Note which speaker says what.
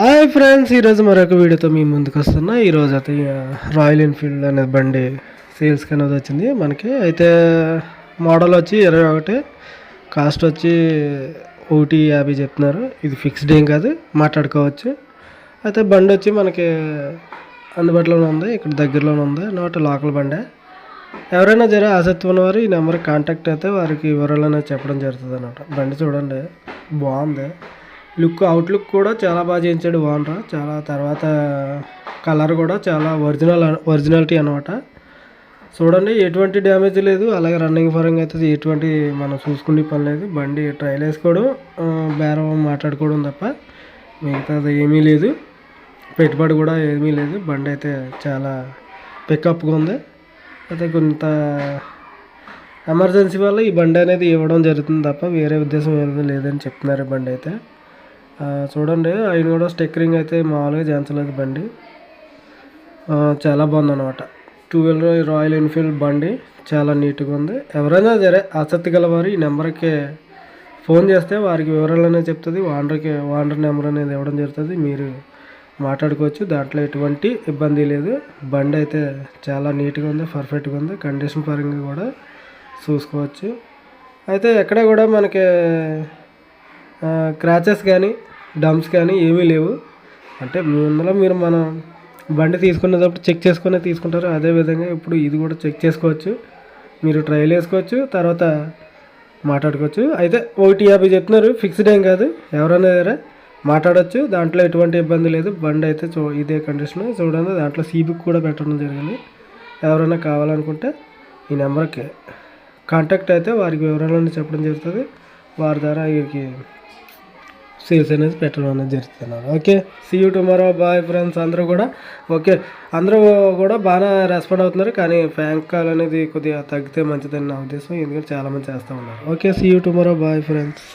Speaker 1: Hi friends ఈరోజు మరొక వీడియోతో మీ ముందుకు వస్తున్నా. ఈరోజు అయితే రాయల్ ఎన్ఫీల్డ్ అనే బండి సేల్స్కి అనేది వచ్చింది. మనకి అయితే మోడల్ వచ్చి ఇరవై ఒకటి కాస్ట్ వచ్చి ఒకటి యాభై చెప్తున్నారు. ఇది ఫిక్స్డ్ ఏం కాదు మాట్లాడుకోవచ్చు. అయితే బండి వచ్చి మనకి అందుబాటులోనే ఉంది ఇక్కడ దగ్గరలోనే ఉంది. నాట్ లోకల్ బండే. ఎవరైనా జర ఆసక్తి ఉన్నవారు ఈ నెంబర్కి కాంటాక్ట్ అయితే వారికి వివరాలు అనేది చెప్పడం జరుగుతుంది అనమాట బండి చూడండి బాగుంది. లుక్ అవుట్లుక్ కూడా చాలా బాగా చేయించాడు ఓనర్ చాలా తర్వాత కలర్ కూడా చాలా ఒరిజినల్ ఒరిజినాలిటీ అనమాట చూడండి ఎటువంటి డ్యామేజ్ లేదు. అలాగే రన్నింగ్ పరంగా అయితే ఎటువంటి మనం చూసుకునే పని లేదు. బండి ట్రైల్ వేసుకోవడం బేరం మాట్లాడుకోవడం తప్ప మిగతాది ఏమీ లేదు. పెట్టుబడి కూడా ఏమీ లేదు. బండి అయితే చాలా పికప్గా ఉంది. అయితే కొంత ఎమర్జెన్సీ వల్ల ఈ బండి అనేది ఇవ్వడం జరుగుతుంది తప్ప వేరే ఉద్దేశం ఏమీ లేదని చెప్తున్నారు బండి అయితే. చూడండి ఆయన కూడా స్టెక్కరింగ్ అయితే మామూలుగా చేయించలేదు బండి. చాలా బాగుంది అనమాట టూ వీలర్ రాయల్ ఎన్ఫీల్డ్ బండి చాలా నీట్గా ఉంది. ఎవరైనా సరే ఆసక్తి గలవారు ఈ నెంబర్కి ఫోన్ చేస్తే వారికి వివరాలు అనేది చెప్తుంది వాండర్కి వాండర్ నెంబర్ అనేది ఇవ్వడం జరుగుతుంది. మీరు మాట్లాడుకోవచ్చు దాంట్లో ఎటువంటి ఇబ్బంది లేదు. బండి అయితే చాలా నీట్గా ఉంది పర్ఫెక్ట్గా ఉంది. కండిషన్ పరంగా కూడా చూసుకోవచ్చు. అయితే ఎక్కడ కూడా మనకి క్రాచెస్ కానీ డమ్స్ కానీ ఏమీ లేవు. అంటే ముందులో మీరు మనం బండి తీసుకునేటప్పుడు చెక్ చేసుకునే తీసుకుంటారు. అదే విధంగా ఇప్పుడు ఇది కూడా చెక్ చేసుకోవచ్చు. మీరు ట్రయల్ వేసుకోవచ్చు తర్వాత మాట్లాడుకోవచ్చు. అయితే ఒకటి యాభై చెప్తున్నారు ఫిక్స్డ్ ఏం కాదు. ఎవరైనా సరే మాట్లాడొచ్చు. దాంట్లో ఎటువంటి ఇబ్బంది లేదు. బండి అయితే చూ ఇదే కండిషన్ చూడండి దాంట్లో సీబుక్ కూడా పెట్టడం జరిగింది. ఎవరైనా కావాలనుకుంటే ఈ నెంబర్కి కాంటాక్ట్ అయితే వారికి వివరాలన్నీ చెప్పడం జరుగుతుంది. వారి ద్వారా వీరికి సేల్స్ అనేది పెట్టడం అనేది జరుగుతున్నారు. Okay see you tomorrow bye friends అందరూ కూడా ఓకే అందరూ కూడా బాగా రెస్పాండ్ అవుతున్నారు కానీ ఫ్యాంక్ కాల్ అనేది కొద్దిగా తగ్గితే మంచిదని నా ఉద్దేశం. ఎందుకంటే చాలామంది చేస్తూ ఉన్నారు. Okay see you tomorrow bye friends